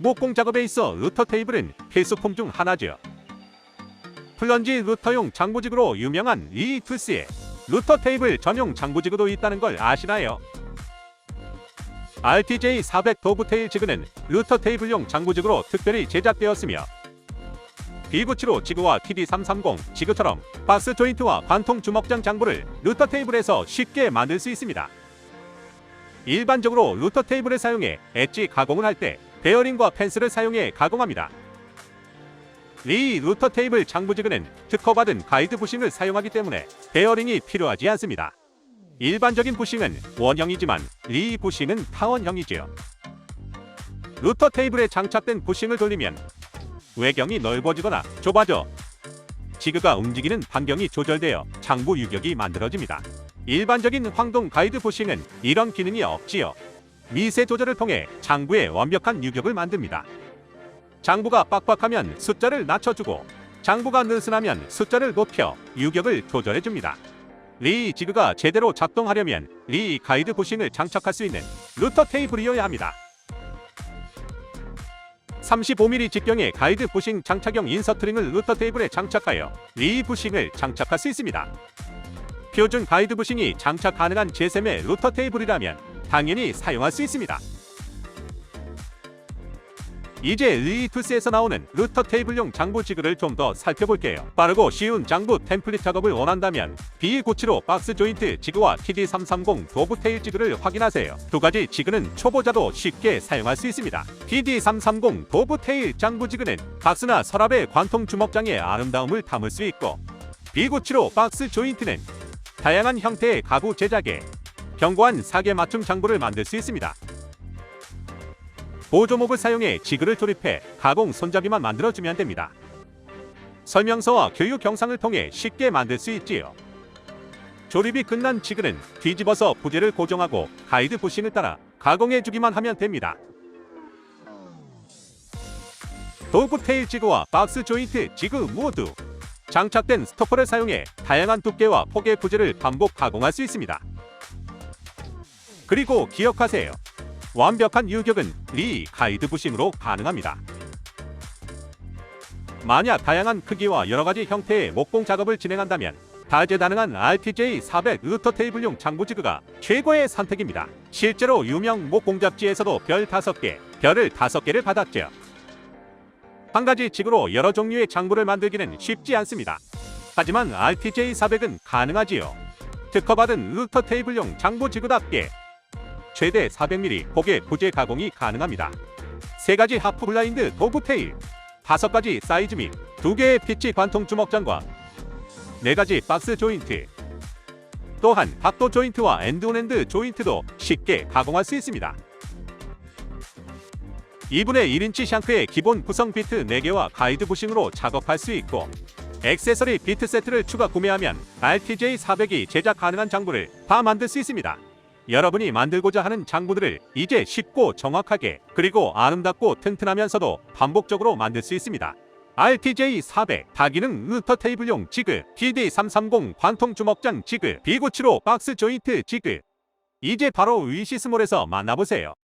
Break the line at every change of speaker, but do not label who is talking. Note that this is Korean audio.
목공 작업에 있어 루터 테이블은 필수품 중 하나죠. 플런지 루터용 장부직으로 유명한 이 투스에 루터 테이블 전용 장부지구도 있다는 걸 아시나요? RTJ 400 도브테일 지그는 루터 테이블용 장부지구로 특별히 제작되었으며 B97호 지그와 TD330 지그처럼 박스 조인트와 관통 주먹장 장부를 루터 테이블에서 쉽게 만들 수 있습니다. 일반적으로 루터 테이블을 사용해 엣지 가공을 할때 베어링과 펜스를 사용해 가공합니다. 이 루터 테이블 장부지그는 특허받은 가이드 부싱을 사용하기 때문에 베어링이 필요하지 않습니다. 일반적인 부싱은 원형이지만 리 부싱은 타원형이지요. 루터 테이블에 장착된 부싱을 돌리면 외경이 넓어지거나 좁아져 지그가 움직이는 반경이 조절되어 장부 유격이 만들어집니다. 일반적인 황동 가이드 부싱은 이런 기능이 없지요. 미세 조절을 통해 장부의 완벽한 유격을 만듭니다. 장부가 빡빡하면 숫자를 낮춰주고 장부가 느슨하면 숫자를 높여 유격을 조절해줍니다. 리 지그가 제대로 작동하려면 리 가이드 부싱을 장착할 수 있는 루터 테이블이어야 합니다. 35mm 직경의 가이드 부싱 장착용 인서트링을 루터 테이블에 장착하여 리 부싱을 장착할 수 있습니다. 표준 가이드 부싱이 장착 가능한 제셈의 루터 테이블이라면 당연히 사용할 수 있습니다. 이제 리투스에서 나오는 루터 테이블용 장부 지그를 좀 더 살펴볼게요. 빠르고 쉬운 장부 템플릿 작업을 원한다면 B97호 박스 조인트 지그와 TD330 도브 테일 지그를 확인하세요. 두 가지 지그는 초보자도 쉽게 사용할 수 있습니다. TD330 도브 테일 장부 지그는 박스나 서랍의 관통 주먹장의 아름다움을 담을 수 있고 B97호 박스 조인트는 다양한 형태의 가구 제작에 견고한 사계 맞춤 장부를 만들 수 있습니다. 보조목을 사용해 지그를 조립해 가공 손잡이만 만들어주면 됩니다. 설명서와 교육 영상을 통해 쉽게 만들 수 있지요. 조립이 끝난 지그는 뒤집어서 부재를 고정하고 가이드 부싱을 따라 가공해주기만 하면 됩니다. 도브테일 지그와 박스 조인트 지그 모두 장착된 스토퍼를 사용해 다양한 두께와 폭의 부재를 반복 가공할 수 있습니다. 그리고 기억하세요. 완벽한 유격은 리 가이드 부싱으로 가능합니다. 만약 다양한 크기와 여러 가지 형태의 목공 작업을 진행한다면 다재다능한 RTJ 400 루터 테이블용 장부지그가 최고의 선택입니다. 실제로 유명 목공 잡지에서도 별 5개, 별을 5개를 받았죠. 한 가지 지그로 여러 종류의 장부를 만들기는 쉽지 않습니다. 하지만 RTJ 400은 가능하지요. 특허받은 루터 테이블용 장부지그답게 최대 400mm 폭의 부재 가공이 가능합니다. 세 가지 하프 블라인드 도구 테일, 다섯 가지 사이즈 및 두 개의 피치 관통 주먹 장과 네 가지 박스 조인트, 또한 각도 조인트와 엔드온엔드 조인트도 쉽게 가공할 수 있습니다. 2분의 1인치 샹크의 기본 구성 비트 4개와 가이드 부싱으로 작업할 수 있고 액세서리 비트 세트를 추가 구매하면 RTJ 400이 제작 가능한 장부를 다 만들 수 있습니다. 여러분이 만들고자 하는 장부들을 이제 쉽고 정확하게 그리고 아름답고 튼튼하면서도 반복적으로 만들 수 있습니다. RTJ 400 다기능 루터 테이블용 지그 TD330 관통 주먹장 지그 B975 박스 조인트 지그 이제 바로 위시스몰에서 만나보세요.